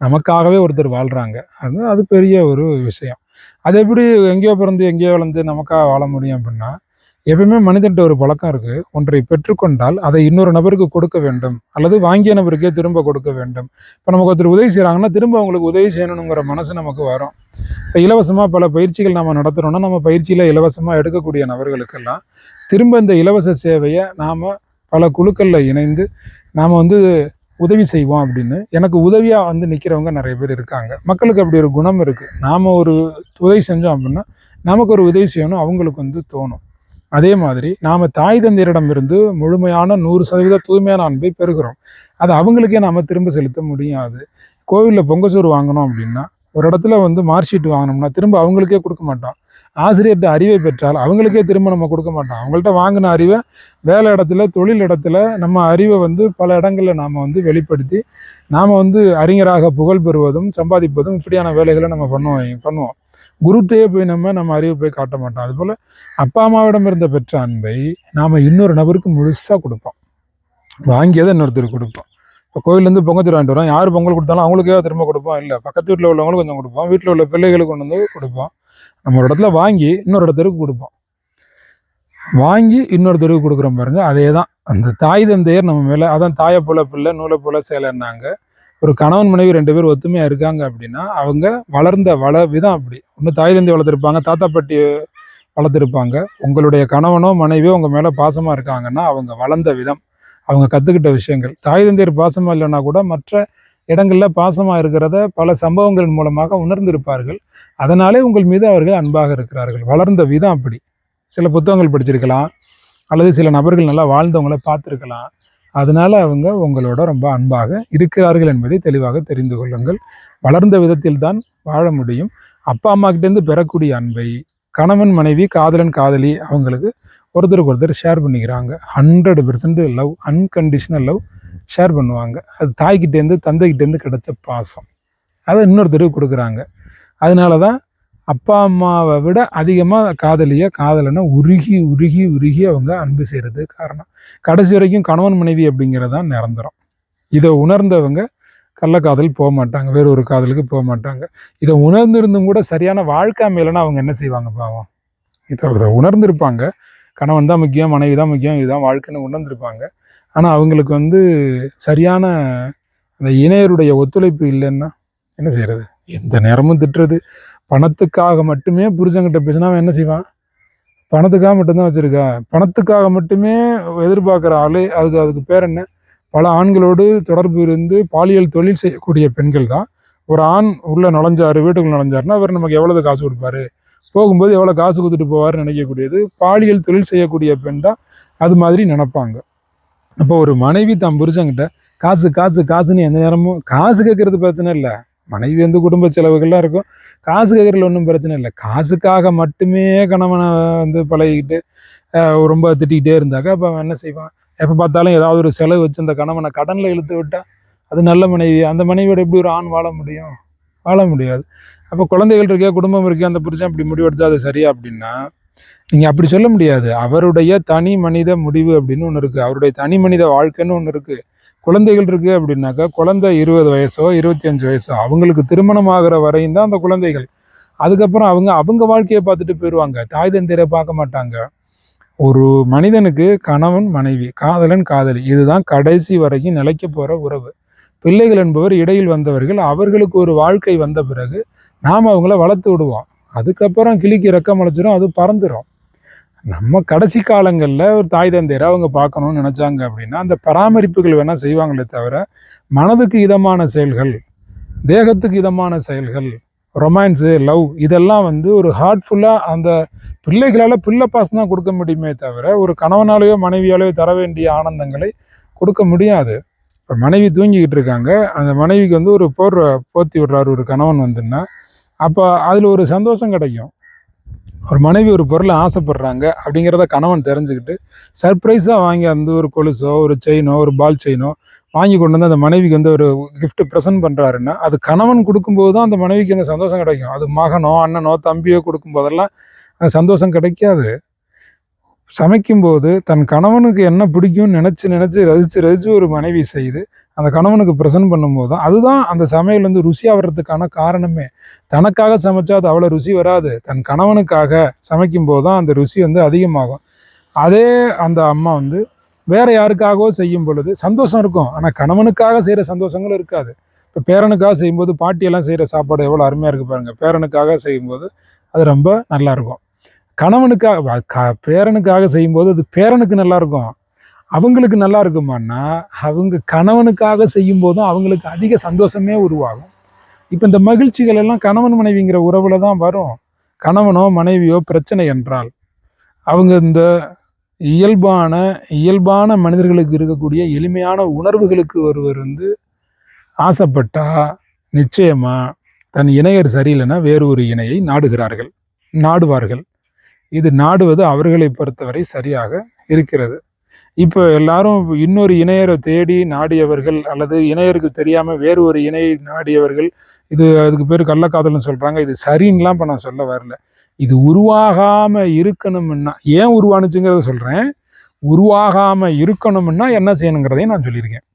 நமக்காகவே ஒருத்தர் வாழ்கிறாங்க அது அது பெரிய ஒரு விஷயம். அது எப்படி எங்கேயோ பிறந்து எங்கேயோ வளர்ந்து நமக்காக வாழ முடியும் அப்படின்னா எப்பயுமே மனிதன்ட்ட ஒரு பழக்கம் இருக்குது ஒன்றை பெற்றுக்கொண்டால் அதை இன்னொரு நபருக்கு கொடுக்க வேண்டும். அல்லது வாங்கிய நபருக்கே திரும்ப கொடுக்க வேண்டும். இப்போ நமக்கு ஒருத்தர் உதவி செய்கிறாங்கன்னா திரும்ப அவங்களுக்கு உதவி செய்யணுங்கிற மனசு நமக்கு வரும். இப்போ இலவசமாக பல பயிற்சிகள் நம்ம நடத்துகிறோன்னா நம்ம பயிற்சியில் இலவசமாக எடுக்கக்கூடிய நபர்களுக்கெல்லாம் திரும்ப இந்த இலவச சேவையை நாம் பல குழுக்களில் இணைந்து நாம் வந்து உதவி செய்வோம் அப்படின்னு எனக்கு உதவியாக வந்து நிற்கிறவங்க நிறைய பேர் இருக்காங்க. மக்களுக்கு அப்படி ஒரு குணம் இருக்குது நாம் ஒரு உதவி செஞ்சோம் அப்படின்னா நமக்கு ஒரு உதவி செய்யணும் அவங்களுக்கு வந்து தோணும். அதே மாதிரி நாம் தாய் தந்தையரிடமிருந்து முழுமையான நூறு சதவீத தூய்மையான அன்பை பெறுகிறோம். அது அவங்களுக்கே நாம் திரும்ப செலுத்த முடியாது. கோவிலில் பொங்கச்சோறு வாங்கினோம் அப்படின்னா ஒரு இடத்துல வந்து மார்க் ஷீட் வாங்கினோம்னா திரும்ப அவங்களுக்கே கொடுக்க மாட்டோம். ஆசிரியர்கிட்ட அறிவை பெற்றால் அவங்களுக்கே திரும்ப நம்ம கொடுக்க மாட்டோம். அவங்கள்ட்ட வாங்கின அறிவை வேலை இடத்துல தொழில் இடத்துல நம்ம அறிவை வந்து பல இடங்களில் நாம் வந்து வெளிப்படுத்தி நாம் வந்து அறிஞராக புகழ் பெறுவதும் சம்பாதிப்பதும் இப்படியான வேலைகளை நம்ம பண்ணுவோம் பண்ணுவோம். குருட்டையே போய் நம்ம நம்ம அறிவை போய் காட்ட மாட்டோம். அதுபோல் அப்பா அம்மாவிடம் இருந்த பெற்ற அன்பை நாம் இன்னொரு நபருக்கு முழுசாக கொடுப்போம். வாங்கியதை இன்னொருத்தருக்கு கொடுப்போம். இப்போ கோயிலேருந்து பொங்கல் வாங்கிட்டு வரோம். யார் பொங்கல் கொடுத்தாலும் அவங்களுக்கே திரும்ப கொடுப்போம். இல்லை பக்கத்து வீட்டில் உள்ளவங்களுக்கு கொஞ்சம் கொடுப்போம். வீட்டில் உள்ள பிள்ளைகளுக்கு கொண்டு வந்து கொடுப்போம். நம்ம ஒரு இடத்துல வாங்கி இன்னொரு இடத்துக்கு கொடுப்போம். வாங்கி இன்னொருத்தருக்கு கொடுக்குறோம் பாருங்கள் அதே தான் அந்த தாய் தந்தையர் நம்ம மேலே அதான் தாயை போல பிள்ளை நூலை போல சேலைன்னாங்க. ஒரு கணவன் மனைவி ரெண்டு பேர் ஒத்துமையாக இருக்காங்க அப்படின்னா அவங்க வளர்ந்த வள விதம் அப்படி. ஒன்று தாய் வளர்த்துருப்பாங்க தாத்தா பாட்டி வளர்த்துருப்பாங்க. உங்களுடைய கணவனோ மனைவியோ உங்கள் மேலே பாசமாக இருக்காங்கன்னா அவங்க வளர்ந்த விதம் அவங்க கற்றுக்கிட்ட விஷயங்கள். தாய் பாசமாக இல்லைன்னா கூட மற்ற இடங்களில் பாசமாக இருக்கிறத பல சம்பவங்கள் மூலமாக உணர்ந்திருப்பார்கள். அதனாலே உங்கள் மீது அவர்கள் அன்பாக இருக்கிறார்கள். வளர்ந்த விதம் அப்படி. சில புத்தகங்கள் படிச்சிருக்கலாம் அல்லது சில நபர்கள் நல்லா வாழ்ந்தவங்கள பார்த்துருக்கலாம். அதனால அவங்க உங்களோட ரொம்ப அன்பாக இருக்கிறார்கள் என்பதை தெளிவாக தெரிந்து கொள்ளுங்கள். வளர்ந்த விதத்தில் தான் வாழ முடியும். அப்பா அம்மாக்கிட்டேருந்து பெறக்கூடிய அன்பை கணவன் மனைவி காதலன் காதலி அவங்களுக்கு ஒருத்தருக்கு ஒருத்தர் ஷேர் பண்ணிக்கிறாங்க. Hundred percent love unconditional love share பண்ணுவாங்க. அது தாய்கிட்டேருந்து தந்தைகிட்டேருந்து கிடைச்ச பாசம். அதை இன்னொருத்தருக்கு கொடுக்குறாங்க. அதனால தான் அப்பா அம்மாவை விட அதிகமாக காதலிய காதலனை உருகி உருகி உருகி அவங்க அன்பு செய்கிறது காரணம். கடைசி வரைக்கும் கணவன் மனைவி அப்படிங்கிறது தான் நிரந்தரம். இதை உணர்ந்தவங்க கள்ளக்காதல் போக மாட்டாங்க வேற ஒரு காதலுக்கு போக மாட்டாங்க. இதை உணர்ந்திருந்தும் கூட சரியான வாழ்க்கை அமையலைன்னா அவங்க என்ன செய்வாங்க பாவம்? இதை இதை உணர்ந்திருப்பாங்க. கணவன் தான் முக்கியம் மனைவி தான் முக்கியம் இதுதான் வாழ்க்கைன்னு உணர்ந்திருப்பாங்க. ஆனால் அவங்களுக்கு வந்து சரியான அந்த இணையருடைய ஒத்துழைப்பு இல்லைன்னா என்ன செய்கிறது எந்த நேரமும் திட்டுறது. பணத்துக்காக மட்டுமே புருஷங்கிட்ட பேசினா அவன் என்ன செய்வான்? பணத்துக்காக மட்டும்தான் வச்சுருக்கேன் பணத்துக்காக மட்டுமே எதிர்பார்க்குற ஆளு அதுக்கு அதுக்கு பேர் என்ன? பல ஆண்களோடு தொடர்பு இருந்து பாலியல் தொழில் செய்யக்கூடிய பெண்கள் தான். ஒரு ஆண் உள்ளே நுழைஞ்சாரு வீட்டுக்குள்ள நுழைஞ்சாருன்னா அவர் நமக்கு எவ்வளவு காசு கொடுப்பாரு? போகும்போது எவ்வளோ காசு கொடுத்துட்டு போவார்னு நினைக்கக்கூடியது. பாலியல் தொழில் செய்யக்கூடிய பெண் தான் அது மாதிரி நினைப்பாங்க. அப்போ ஒரு மனைவி தம் புருஷன்கிட்ட காசு காசு காசுன்னு எந்த நேரமும் காசு கேட்குறது பிரச்சனை இல்லை. மனைவி வந்து குடும்ப செலவுகள்லாம் இருக்கும். காசு கேட்குறதுல ஒன்றும் பிரச்சனை இல்லை. காசுக்காக மட்டுமே கணவனை வந்து பழகிக்கிட்டு ரொம்ப திட்டிக்கிட்டே இருந்தாக்கா அப்போ அவன் என்ன செய்வான்? எப்போ பார்த்தாலும் ஏதாவது ஒரு செலவு வச்சு அந்த கணவனை கடனில் இழுத்து விட்டா அது நல்ல மனைவி. அந்த மனைவியோட எப்படி ஒரு ஆண் வாழ முடியும்? வாழ முடியாது. அப்போ குழந்தைகள் இருக்கே குடும்பம் இருக்கே அந்த புரிச்சா இப்படி முடிவெடுத்தா அது சரியா அப்படின்னா நீங்கள் அப்படி சொல்ல முடியாது. அவருடைய தனி மனித முடிவு அப்படின்னு ஒன்று இருக்குது அவருடைய தனி மனித வாழ்க்கைன்னு ஒன்று இருக்குது குழந்தைகள் இருக்கு அப்படின்னாக்கா குழந்தை இருபது வயசோ இருபத்தி அஞ்சு வயசோ அவங்களுக்கு திருமணம் ஆகிற வரையும் தான் அந்த குழந்தைகள். அதுக்கப்புறம் அவங்க அவங்க வாழ்க்கையை பார்த்துட்டு போயிடுவாங்க தாய் தந்தையரை பார்க்க மாட்டாங்க. ஒரு மனிதனுக்கு கணவன் மனைவி காதலன் காதலி இதுதான் கடைசி வரைக்கும் நிலைக்க போகிற உறவு. பிள்ளைகள் என்பவர் இடையில் வந்தவர்கள் அவர்களுக்கு ஒரு வாழ்க்கை வந்த பிறகு நாம் அவங்கள வளர்த்து விடுவோம். அதுக்கப்புறம் கிளிக்கு ரெக்கம் முளைச்சிரும் அது பறந்துடும் நம்ம கடைசி காலங்களில் ஒரு தாய் தந்தையரை அவங்க பார்க்கணும்னு நினச்சாங்க அப்படின்னா அந்த பராமரிப்புகள் வேணால் செய்வாங்களே தவிர மனதுக்கு இதமான செயல்கள் தேகத்துக்கு இதமான செயல்கள் ரொமான்ஸு லவ் இதெல்லாம் வந்து ஒரு ஹார்ட்ஃபுல்லாக அந்த பிள்ளைகளால் பிள்ளை பாசம் தான் கொடுக்க முடியுமே தவிர ஒரு கணவனாலேயோ மனைவியாலேயோ தர வேண்டிய ஆனந்தங்களை கொடுக்க முடியாது. இப்போ மனைவி தூங்கிக்கிட்டு இருக்காங்க. அந்த மனைவிக்கு வந்து ஒரு போர் போத்தி விடுறாரு ஒரு கணவன் வந்துன்னா அப்போ அதில் ஒரு சந்தோஷம் கிடைக்கும். ஒரு மனைவி ஒரு பொருளை ஆசைப்படுறாங்க அப்படிங்கிறத கணவன் தெரிஞ்சுக்கிட்டு சர்ப்ரைஸாக வாங்கி அந்த ஒரு கொலுசோ ஒரு செயினோ ஒரு பால் செயினோ வாங்கி கொண்டு வந்து அந்த மனைவிக்கு வந்து ஒரு கிஃப்ட் ப்ரெசென்ட் பண்ணுறாருன்னா அது கணவன் கொடுக்கும்போது தான் அந்த மனைவிக்கு அந்த சந்தோஷம் கிடைக்கும். அது மகனோ அண்ணனோ தம்பியோ கொடுக்கும்போதெல்லாம் அந்த சந்தோஷம் கிடைக்காது. சமைக்கும்போது தன் கணவனுக்கு என்ன பிடிக்கும்னு நினச்சி நினச்சி ரசித்து ரசித்து ஒரு மனைவி செய்து அந்த கணவனுக்கு ப்ரெசென்ட் பண்ணும்போது தான் அதுதான் அந்த சமையல் வந்து ருசியாக வர்றதுக்கான காரணமே. தனக்காக சமைச்சா அது அவ்வளோ ருசி வராது. தன் கணவனுக்காக சமைக்கும்போது தான் அந்த ருசி வந்து அதிகமாகும். அதே அந்த அம்மா வந்து வேறு யாருக்காகவோ செய்யும் பொழுது சந்தோஷம் இருக்கும். ஆனால் கணவனுக்காக செய்கிற சந்தோஷங்களும் இருக்காது. இப்போ பேரனுக்காக செய்யும்போது பாட்டியெல்லாம் செய்கிற சாப்பாடு எவ்வளோ அருமையாக இருக்கு பாருங்கள் பேரனுக்காக செய்யும்போது அது ரொம்ப நல்லா இருக்கும். கணவனுக்காக க- பேரனுக்காக செய்யும்போது அது பேரனுக்கு நல்லா இருக்கும் அவங்களுக்கு நல்லா இருக்குமான்னா அவங்க கணவனுக்காக செய்யும் போதும் அவங்களுக்கு அதிக சந்தோஷமே உருவாகும். இப்போ இந்த மகிழ்ச்சிகள் எல்லாம் கணவன் மனைவிங்கிற உறவுல தான் வரும். கணவனோ மனைவியோ பிரச்சனை என்றால் அவங்க இந்த இயல்பான இயல்பான மனிதர்களுக்கு இருக்கக்கூடிய எளிமையான உணர்வுகளுக்கு ஒருவர் வந்து ஆசைப்பட்டா நிச்சயமாக தன் இணையர் சரியில்லைன்னா வேறு ஒரு இணையை நாடுகிறார்கள் நாடுவார்கள். இது நாடுவது அவர்களை பொறுத்தவரை சரியாக இருக்கிறது. இப்போ எல்லாரும் இன்னொரு இணையரை தேடி நாடியவர்கள் அல்லது இணையருக்கு தெரியாமல் வேறு ஒரு இணையை நாடியவர்கள் இது அதுக்கு பேர் கள்ளக்காதல்னு சொல்கிறாங்க இது சரின்னுலாம் இப்போ நான் சொல்ல வரல. இது உருவாகாமல் இருக்கணும்னா ஏன் உருவானுச்சுங்கிறத சொல்கிறேன் உருவாகாமல் இருக்கணும்னா என்ன செய்யணுங்கிறதையும் நான் சொல்லியிருக்கேன்.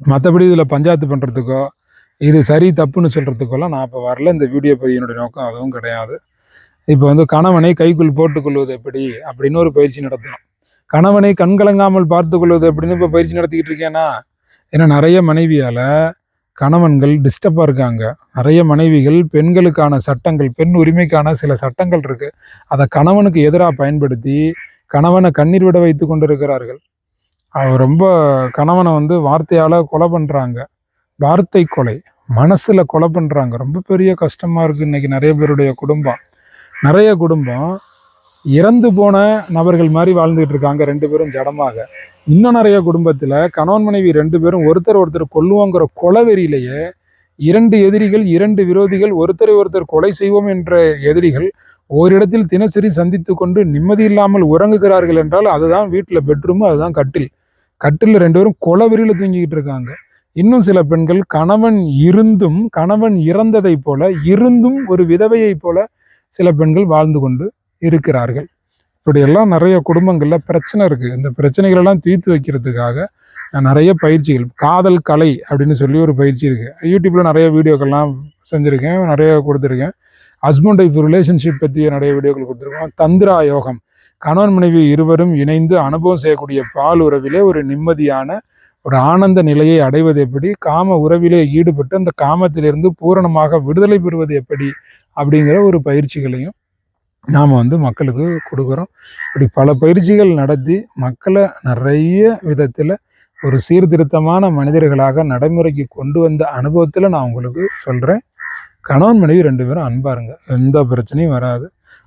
மற்றபடி இதில் பஞ்சாயத்து பண்ணுறதுக்கோ இது சரி தப்புன்னு சொல்கிறதுக்கெல்லாம் நான் இப்போ வரல. இந்த வீடியோ பதிவினுடைய நோக்கம் அதுவும் கிடையாது. இப்போ வந்து கணவனை கைக்குள் போட்டுக்கொள்வது எப்படி? அப்படின்னு ஒரு பயிற்சி நடத்தணும். கணவனை கண்கலங்காமல் பார்த்துக்கொள்வது அப்படின்னு இப்போ பயிற்சி நடத்திக்கிட்டு இருக்கேனா ஏன்னா நிறைய மனைவியால் கணவன்கள் டிஸ்டர்பாக இருக்காங்க. நிறைய மனைவிகள் பெண்களுக்கான சட்டங்கள் பெண் உரிமைக்கான சில சட்டங்கள் இருக்குது அதை கணவனுக்கு எதிராக பயன்படுத்தி கணவனை கண்ணீர் விட வைத்து கொண்டிருக்கிறார்கள். அவர் ரொம்ப கணவனை வந்து வார்த்தையால் கொலை பண்ணுறாங்க வார்த்தை கொலை மனசில் கொலை பண்ணுறாங்க ரொம்ப பெரிய கஷ்டமாக இருக்குது இன்றைக்கி நிறைய பேருடைய குடும்பம். நிறைய குடும்பம் இறந்து போன நபர்கள் மாதிரி வாழ்ந்துகிட்டு இருக்காங்க ரெண்டு பேரும் ஜடமாக. இன்னும் நிறைய குடும்பத்தில் கணவன் மனைவி ரெண்டு பேரும் ஒருத்தர் ஒருத்தர் கொல்லுவோங்கிற கொலவெறியிலேயே இரண்டு எதிரிகள் இரண்டு விரோதிகள் ஒருத்தரை ஒருத்தர் கொலை செய்வோம் என்ற எதிரிகள் ஓரிடத்தில் தினசரி சந்தித்து கொண்டு நிம்மதி இல்லாமல் உறங்குகிறார்கள் என்றால் அதுதான் வீட்டில் பெட்ரூமு அதுதான் கட்டில். கட்டில் ரெண்டு பேரும் கொலவெறியில் தூங்கிக்கிட்டு இருக்காங்க. இன்னும் சில பெண்கள் கணவன் இருந்தும் கணவன் இறந்ததை போல இருந்தும் ஒரு விதவையைப் போல சில பெண்கள் வாழ்ந்து கொண்டு இருக்கிறார்கள். இப்படியெல்லாம் நிறைய குடும்பங்களில் பிரச்சனை இருக்குது இந்த பிரச்சனைகளெல்லாம் தீர்த்து வைக்கிறதுக்காக நான் நிறைய பயிற்சிகள் காதல் கலை அப்படின்னு சொல்லி ஒரு பயிற்சி இருக்குது யூடியூப்பில் நிறைய வீடியோக்கள்லாம் செஞ்சுருக்கேன் நிறைய கொடுத்துருக்கேன். ஹஸ்பண்ட் ஒய்ஃப் ரிலேஷன்ஷிப் பற்றிய நிறைய வீடியோக்கள் கொடுத்துருக்கோம். தந்திரா யோகம் கணவன் மனைவி இருவரும் இணைந்து அனுபவம் செய்யக்கூடிய பால் உறவிலே ஒரு நிம்மதியான ஒரு ஆனந்த நிலையை அடைவது எப்படி காம உறவிலே ஈடுபட்டு அந்த காமத்திலிருந்து பூரணமாக விடுதலை பெறுவது எப்படி அப்படிங்கிற ஒரு பயிற்சிகளையும் நாம் வந்து மக்களுக்கு கொடுக்குறோம். இப்படி பல பயிற்சிகள் நடத்தி மக்களை நிறைய விதத்தில் ஒரு சீர்திருத்தமான மனிதர்களாக நடைமுறைக்கு கொண்டு வந்த அனுபவத்தில் நான் உங்களுக்கு சொல்கிறேன் கணவன் மனைவி ரெண்டு பேரும் அன்பாருங்க எந்த பிரச்சனையும் வராது.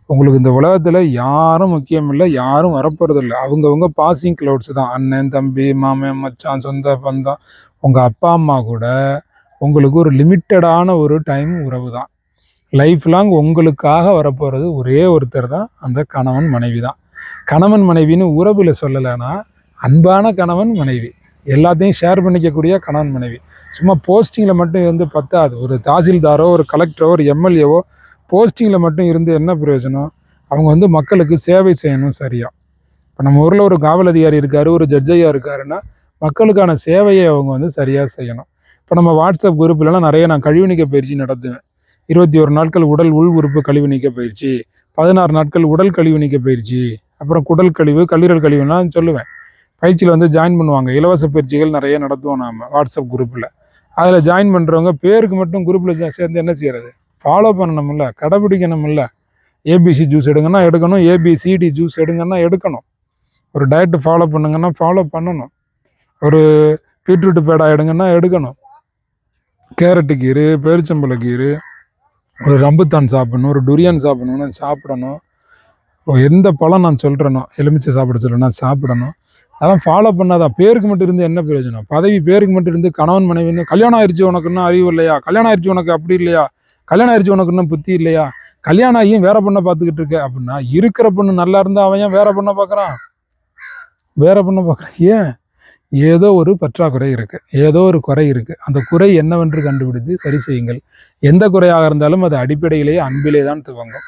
உங்களுக்கு இந்த உலகத்தில் யாரும் முக்கியம் இல்லை யாரும் வரப்போகிறதில்ல அவங்கவுங்க பாசிங் க்ளவுட்ஸ் தான். அண்ணன் தம்பி மாமன் மச்சான் சொந்த பந்தம் உங்கள் அப்பா அம்மா கூட உங்களுக்கு ஒரு லிமிட்டடான ஒரு டைம் உறவு தான் லைஃப் லாங் உங்களுக்காக வரப்போகிறது ஒரே ஒருத்தர் தான். அந்த கணவன் மனைவி தான். கணவன் மனைவின்னு உறவில் சொல்லலைன்னா அன்பான கணவன் மனைவி. எல்லாத்தையும் ஷேர் பண்ணிக்கக்கூடிய கணவன் மனைவி. சும்மா போஸ்டிங்கில் மட்டும் இருந்து பத்தாது. ஒரு தாசில்தாரோ ஒரு கலெக்டரோ ஒரு எம்எல்ஏவோ போஸ்டிங்கில் மட்டும் இருந்து என்ன பிரயோஜனம்? அவங்க வந்து மக்களுக்கு சேவை செய்யணும் சரியா? இப்போ நம்ம ஊரில் ஒரு காவல் அதிகாரி இருக்கார் ஒரு ஜட்ஜையாக இருக்காருன்னா மக்களுக்கான சேவையை அவங்க வந்து சரியாக செய்யணும். இப்போ நம்ம வாட்ஸ்அப் குரூப்லலாம் நிறைய நான் கழிவுநீக்க பயிற்சி நடத்துவேன். இருபத்தி ஒரு நாட்கள் உடல் உள் உறுப்பு கழிவு நீக்க பயிற்சி பதினாறு நாட்கள் உடல் கழிவு நீக்க பயிற்சி அப்புறம் குடல் கழிவு கல்லீரல் கழிவுலாம் சொல்லுவேன். பயிற்சியில் வந்து ஜாயின் பண்ணுவாங்க. இலவச பயிற்சிகள் நிறைய நடத்துவோம் நாம் வாட்ஸ்அப் குரூப்பில் அதில் ஜாயின் பண்ணுறவங்க பேருக்கு மட்டும் குரூப்பில் சேர்ந்து என்ன செய்கிறது ஃபாலோ பண்ணணும்ல கடைபிடிக்கணும்ல. ஏபிசி ஜூஸ் எடுங்கன்னா எடுக்கணும் ஏபிசிடி ஜூஸ் எடுங்கன்னா எடுக்கணும். ஒரு டயட்டு ஃபாலோ பண்ணுங்கன்னா ஃபாலோ பண்ணணும். ஒரு பீட்ரூட் பேடா எடுங்கன்னா எடுக்கணும். கேரட்டு கீரு பேரிச்சம்பழ கீரு ஒரு ரம்புத்தான் சாப்பிடணும் ஒரு டுரியான் சாப்பிடணும்னு சாப்பிடணும். இப்போ எந்த பழம் நான் சொல்கிறேனோ எலுமிச்சை சாப்பிட சொல்கிறேன்னா சாப்பிடணும். அதெல்லாம் ஃபாலோ பண்ணாதான் பேருக்கு மட்டும் இருந்து என்ன பிரயோஜனம்? பதவி பேருக்கு மட்டும் இருந்து கணவன் மனைவின்னு கல்யாணம் ஆயிடுச்சு உனக்கு இன்னும் அறிவு இல்லையா? கல்யாணம் ஆயிடுச்சு உனக்கு அப்படி இல்லையா? கல்யாணம் ஆயிடுச்சு உனக்கு இன்னும் புத்தி இல்லையா? கல்யாணம் ஆகியும் வேற பொண்ணை பார்த்துக்கிட்டு இருக்க? அப்படின்னா இருக்கிற பொண்ணு நல்லா இருந்தால் அவன் ஏன் வேற பொண்ணை பார்க்குறான்? வேற பொண்ணை பார்க்குறான். ஏன்? ஏதோ ஒரு பற்றாக்குறை இருக்குது ஏதோ ஒரு குறை இருக்குது அந்த குறை என்னவென்று கண்டுபிடித்து சரி செய்யுங்கள். எந்த குறையாக இருந்தாலும் அது அடிப்படையிலேயே அன்பிலே தான் துவங்கும்.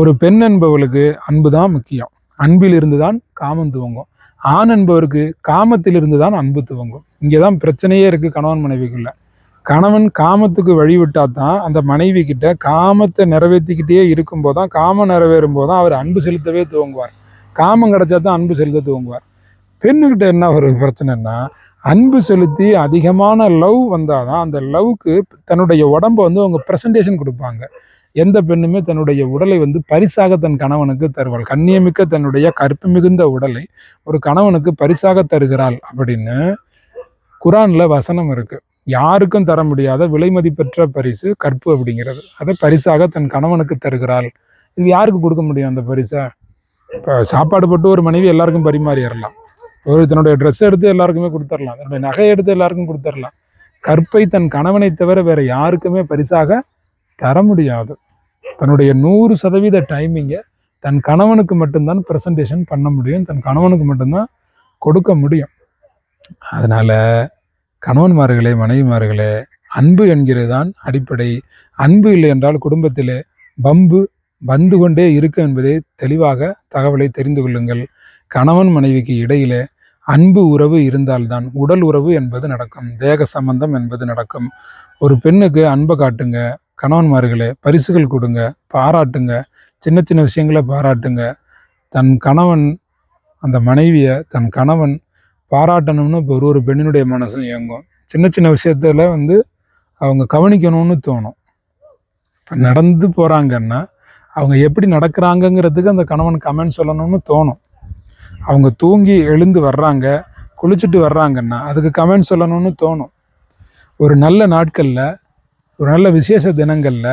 ஒரு பெண் என்பவளுக்கு அன்பு தான் முக்கியம். அன்பில் இருந்து தான் காமம் துவங்கும். ஆண் என்பவருக்கு காமத்தில் இருந்து தான் அன்பு துவங்கும். இங்கே தான் பிரச்சனையே இருக்குது கணவன் மனைவிக்குள்ள. கணவன் காமத்துக்கு வழிவிட்டால் தான் அந்த மனைவி கிட்ட காமத்தை நிறைவேற்றிக்கிட்டே இருக்கும்போது தான் காமம் நிறைவேறும் போது தான் அவர் அன்பு செலுத்தவே துவங்குவார். காமம் கிடைச்சா தான் அன்பு செலுத்த துவங்குவார். பெண்ணுக்கிட்ட என்ன ஒரு பிரச்சனைன்னா அன்பு செலுத்தி அதிகமான லவ் வந்தால் தான் அந்த லவ்க்கு தன்னுடைய உடம்ப வந்து அவங்க ப்ரெசன்டேஷன் கொடுப்பாங்க. எந்த பெண்ணுமே தன்னுடைய உடலை வந்து பரிசாக தன் கணவனுக்கு தருவாள். கண்ணியமிக்க தன்னுடைய கற்பு மிகுந்த உடலை ஒரு கணவனுக்கு பரிசாக தருகிறாள் அப்படின்னு குரானில் வசனம் இருக்குது யாருக்கும் தர முடியாத விலை மதிப்பெற்ற பரிசு கற்பு அப்படிங்கிறது. அதை பரிசாக தன் கணவனுக்கு தருகிறாள். இது யாருக்கு கொடுக்க முடியும் அந்த பரிசை? இப்போ சாப்பாடு போட்டு ஒரு மனைவி எல்லாருக்கும் பரிமாறிடலாம். ஒரு தன்னுடைய ட்ரெஸ் எடுத்து எல்லாருக்குமே கொடுத்துடலாம். தன்னுடைய நகை எடுத்து எல்லாருக்கும் கொடுத்துடலாம். கற்பை தன் கணவனை தவிர வேற யாருக்குமே பரிசாக தர முடியாது. தன்னுடைய நூறு சதவீத டைமிங்கை தன் கணவனுக்கு மட்டும்தான் ப்ரெசன்டேஷன் பண்ண முடியும். தன் கணவனுக்கு மட்டும்தான் கொடுக்க முடியும். அதனால் கணவன்மார்களே மனைவிமார்களே அன்பு என்கிறது தான் அடிப்படை. அன்பு இல்லை என்றால் குடும்பத்திலே பம்பு வந்து கொண்டே இருக்கும் என்பதை தெளிவாக தகவலை தெரிந்து கொள்ளுங்கள். கணவன் மனைவிக்கு இடையிலே அன்பு உறவு இருந்தால்தான் உடல் உறவு என்பது நடக்கும் தேக சம்பந்தம் என்பது நடக்கும். ஒரு பெண்ணுக்கு அன்பை காட்டுங்க கணவன்மார்களே பரிசுகள் கொடுங்க பாராட்டுங்க சின்ன சின்ன விஷயங்களை பாராட்டுங்க. தன் கணவன் அந்த மனைவியை தன் கணவன் பாராட்டணும்னு இப்போ ஒரு ஒரு பெண்ணினுடைய மனசும் இயங்கும். சின்ன சின்ன விஷயத்தில் வந்து அவங்க கவனிக்கணும்னு தோணும். இப்போ நடந்து போகிறாங்கன்னா அவங்க எப்படி நடக்கிறாங்கங்கிறதுக்கு அந்த கணவன் கமெண்ட் சொல்லணும்னு தோணும். அவங்க தூங்கி எழுந்து வர்றாங்க குளிச்சுட்டு வர்றாங்கன்னா அதுக்கு கமெண்ட் சொல்லணும்னு தோணும். ஒரு நல்ல நாட்களில் ஒரு நல்ல விசேஷ தினங்களில்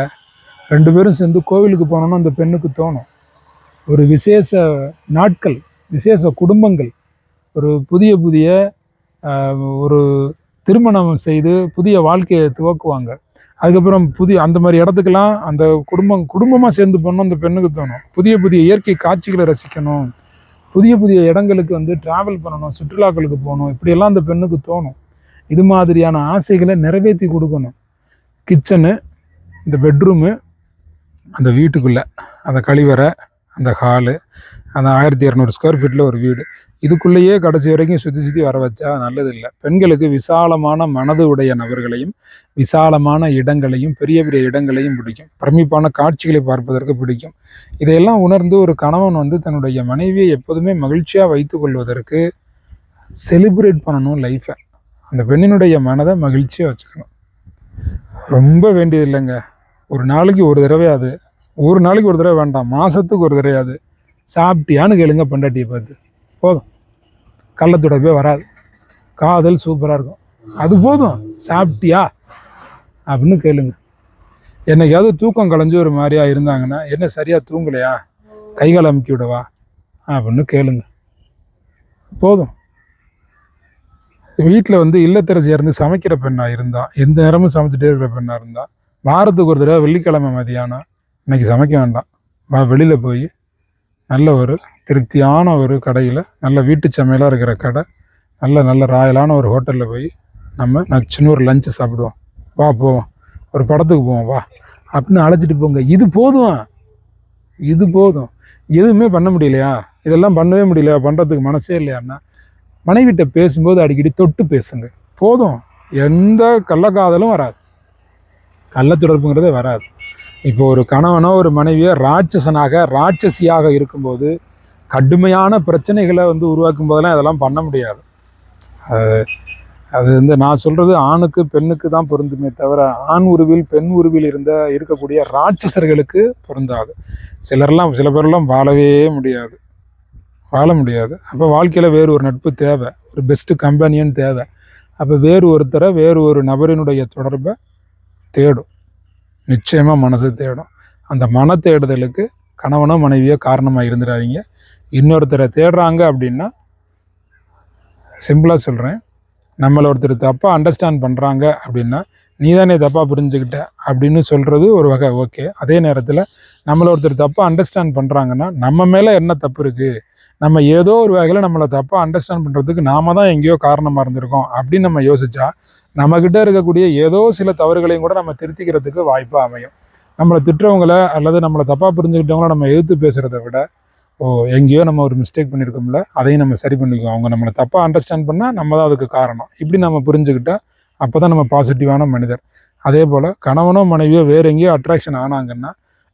ரெண்டு பேரும் சேர்ந்து கோவிலுக்கு போனோன்னு அந்த பெண்ணுக்கு தோணும். ஒரு விசேஷ நாட்கள் விசேஷ குடும்பங்கள் ஒரு புதிய புதிய ஒரு திருமணம் செய்து புதிய வாழ்க்கையை துவக்குவாங்க. அதுக்கப்புறம் புதிய அந்த மாதிரி இடத்துக்கெல்லாம் அந்த குடும்பம் குடும்பமாக சேர்ந்து போகணும் அந்த பெண்ணுக்கு தோணும். புதிய புதிய இயற்கை காட்சிகளை ரசிக்கணும். புதிய புதிய இடங்களுக்கு வந்து டிராவல் பண்ணணும் சுற்றுலாக்களுக்கு போகணும் இப்படியெல்லாம் அந்த பெண்ணுக்கு தோணும். இது மாதிரியான ஆசைகளை நிறைவேற்றி கொடுக்கணும். கிச்சனு இந்த பெட்ரூமு அந்த வீட்டுக்குள்ளே அந்த கழிவறை அந்த ஹாலு அந்த ஆயிரத்தி இரநூறு ஸ்கொயர் ஃபீட்டில் ஒரு வீடு. இதுக்குள்ளேயே கடைசி வரைக்கும் சுற்றி சுற்றி வர வச்சா நல்லதில்லை. பெண்களுக்கு விசாலமான மனது உடைய நபர்களையும் விசாலமான இடங்களையும் பெரிய பெரிய இடங்களையும் பிடிக்கும். பிரமிப்பான காட்சிகளை பார்ப்பதற்கு பிடிக்கும். இதையெல்லாம் உணர்ந்து ஒரு கணவன் வந்து தன்னுடைய மனைவியை எப்போதுமே மகிழ்ச்சியாக வைத்துக்கொள்வதற்கு செலிப்ரேட் பண்ணணும் லைஃப்பை அந்த பெண்ணினுடைய மனதை மகிழ்ச்சியாக வச்சுக்கணும். ரொம்ப வேண்டியது இல்லைங்க ஒரு நாளைக்கு ஒரு தடவை அது. ஒரு நாளைக்கு ஒரு தடவை வேண்டாம். மாதத்துக்கு ஒரு தடவை அது. சாப்பிட்டியான்னு கேளுங்க பொண்டாட்டியை பார்த்து. போதும். கள்ள துடைப்பே வராது. காதல் சூப்பராக இருக்கும். அது போதும். சாப்பிட்டியா? அப்படின்னு கேளுங்க. என்னைக்காவது தூக்கம் கலைஞ்சு ஒரு மாதிரியா இருந்தாங்கன்னா என்ன சரியாக தூங்கலையா? கைகால் அமுக்கி விடவா? அப்படின்னு கேளுங்க. போதும். வீட்டில் வந்து இல்லத்தரசியாக இருந்து சமைக்கிற பெண்ணாக இருந்தா எந்த நேரமும் சமைச்சிட்டே இருக்கிற பெண்ணாக இருந்தா வாரத்துக்கு ஒரு தடவை வெள்ளிக்கிழமை மதியானம் இன்னைக்கு சமைக்க வேண்டாம். வா வெளியில் போய் நல்ல ஒரு திருப்தியான ஒரு கடையில் நல்ல வீட்டு சமையலாக இருக்கிற கடை நல்ல நல்ல ராயலான ஒரு ஹோட்டலில் போய் நம்ம நச்சுன்னு ஒரு லஞ்சு சாப்பிடுவோம். வா போவோம். ஒரு படத்துக்கு போவோம் வா. அப்படின்னு அழைச்சிட்டு போங்க. இது போதும். இது போதும். எதுவுமே பண்ண முடியலையா? இதெல்லாம் பண்ணவே முடியலையா? பண்ணுறதுக்கு மனசே இல்லையான்னா மனைவிட்ட பேசும்போது அடிக்கடி தொட்டு பேசுங்க. போதும். எந்த கள்ளக்காதலும் வராது. கள்ள தொடர்புங்கிறதே வராது. இப்போ ஒரு கணவனோ ஒரு மனைவியோ ராட்சசனாக ராட்சசியாக இருக்கும்போது கடுமையான பிரச்சனைகளை வந்து உருவாக்கும் போதெல்லாம் இதெல்லாம் பண்ண முடியாது. அது வந்து நான் சொல்கிறது ஆணுக்கு பெண்ணுக்கு தான் பொருந்துமே தவிர ஆண் உருவில் பெண் உருவில் இருந்த இருக்கக்கூடிய ராட்சசர்களுக்கு பொருந்தாது. சிலர்லாம் சில பேர்லாம் வாழவே முடியாது. வாழ முடியாது. அப்போ வாழ்க்கையில் வேறு ஒரு நட்பு தேவை. ஒரு பெஸ்ட்டு கம்பெனியன் தேவை. அப்போ வேறு ஒருத்தரை வேறு ஒரு நபரினுடைய தொடர்பை தேடும். நிச்சயமாக மனசு தேடும். அந்த மன தேடுதலுக்கு கணவனோ மனைவியோ காரணமாக இருந்துடாதீங்க இன்னொருத்தரை தேடுறாங்க அப்படின்னா சிம்பிளாக சொல்கிறேன் நம்மளை ஒருத்தர் தப்பாக அண்டர்ஸ்டாண்ட் பண்ணுறாங்க அப்படின்னா நீ தானே தப்பாக புரிஞ்சுக்கிட்ட அப்படின்னு சொல்கிறது ஒரு வகை ஓகே அதே நேரத்தில் நம்மளை ஒருத்தர் தப்பாக அண்டர்ஸ்டாண்ட் பண்ணுறாங்கன்னா நம்ம மேலே என்ன தப்பு இருக்குது நம்ம ஏதோ ஒரு வகையில் நம்மளை தப்பாக அண்டர்ஸ்டாண்ட் பண்ணுறதுக்கு நாம தான் எங்கேயோ காரணமாக இருந்திருக்கோம் அப்படின்னு நம்ம யோசிச்சா நம்மக்கிட்ட இருக்கக்கூடிய ஏதோ சில தவறுகளையும் கூட நம்ம திருத்திக்கிறதுக்கு வாய்ப்பாக அமையும். நம்மளை திட்டுறவங்கள அல்லது நம்மளை தப்பாக புரிஞ்சுக்கிட்டவங்கள நம்ம எதிர்த்து பேசுகிறத விட ஓ எங்கேயோ நம்ம ஒரு மிஸ்டேக் பண்ணியிருக்கோம்ல அதையும் நம்ம சரி பண்ணிக்குவோம். அவங்க நம்மளை தப்பாக அண்டர்ஸ்டாண்ட் பண்ணால் நம்ம தான் அதுக்கு காரணம். இப்படி நம்ம புரிஞ்சுக்கிட்டால் அப்போ தான் நம்ம பாசிட்டிவான மனிதர். அதே போல் கணவனோ மனைவியோ வேறு எங்கேயோ அட்ராக்ஷன் ஆனாங்கன்னா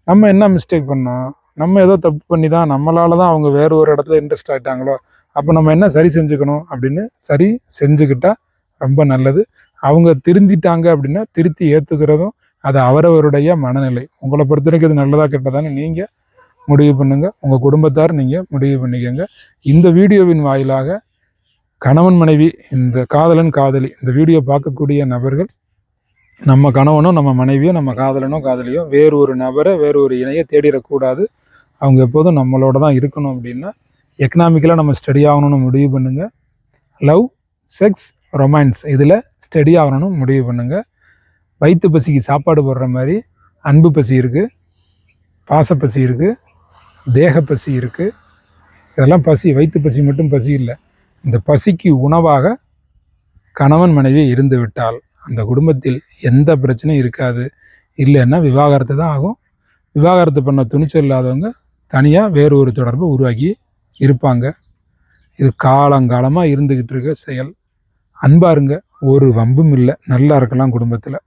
நம்ம என்ன மிஸ்டேக் பண்ணோம்? நம்ம ஏதோ தப்பு பண்ணி தான் நம்மளால தான் அவங்க வேறு ஒரு இடத்துல இன்ட்ரெஸ்ட் ஆகிட்டாங்களோ அப்போ நம்ம என்ன சரி செஞ்சுக்கணும் அப்படின்னு சரி செஞ்சுக்கிட்டால் ரொம்ப நல்லது. அவங்க திருந்திட்டாங்க அப்படின்னா திருத்தி ஏற்றுக்கிறதும் அது அவரவருடைய மனநிலை. உங்களை பொறுத்த வரைக்கும் இது நல்லதாக கெட்டதான்னு நீங்கள் முடிவு பண்ணுங்கள் உங்கள் குடும்பத்தார் நீங்கள் முடிவு பண்ணிக்கோங்க. இந்த வீடியோவின் வாயிலாக கணவன் மனைவி இந்த காதலன் காதலி இந்த வீடியோ பார்க்கக்கூடிய நபர்கள் நம்ம கணவனோ நம்ம மனைவியோ நம்ம காதலனோ காதலியோ வேறு ஒரு நபரை வேறு ஒரு இணையை தேடிடக்கூடாது. அவங்க எப்போதும் நம்மளோட தான் இருக்கணும் அப்படின்னா எக்கனாமிக்கலாக நம்ம ஸ்டடி ஆகணும்னு முடிவு பண்ணுங்கள் லவ் செக்ஸ் ரொமான்ஸ் இதில் ஸ்டடி ஆகணும்னு முடிவு பண்ணுங்கள் வயிற்று பசிக்கு சாப்பாடு போடுற மாதிரி அன்பு பசி இருக்குது பாசப்பசி இருக்குது தேகப்பசி இருக்குது இதெல்லாம் பசி வயிற்று பசி மட்டும் பசி இல்லை. இந்த பசிக்கு உணவாக கணவன் மனைவி இருந்து விட்டால் அந்த குடும்பத்தில் எந்த பிரச்சனையும் இருக்காது. இல்லைன்னா விவாகரத்து தான் ஆகும். விவாகரத்து பண்ண துணிச்சல் இல்லாதவங்க தனியாக வேறு ஒரு தொடர்பை உருவாக்கி இருப்பாங்க. இது காலங்காலமாக இருந்துக்கிட்டு இருக்க செயல். அன்பாருங்க ஒரு வம்பும் இல்லை நல்லா இருக்கலாம் குடும்பத்தில்.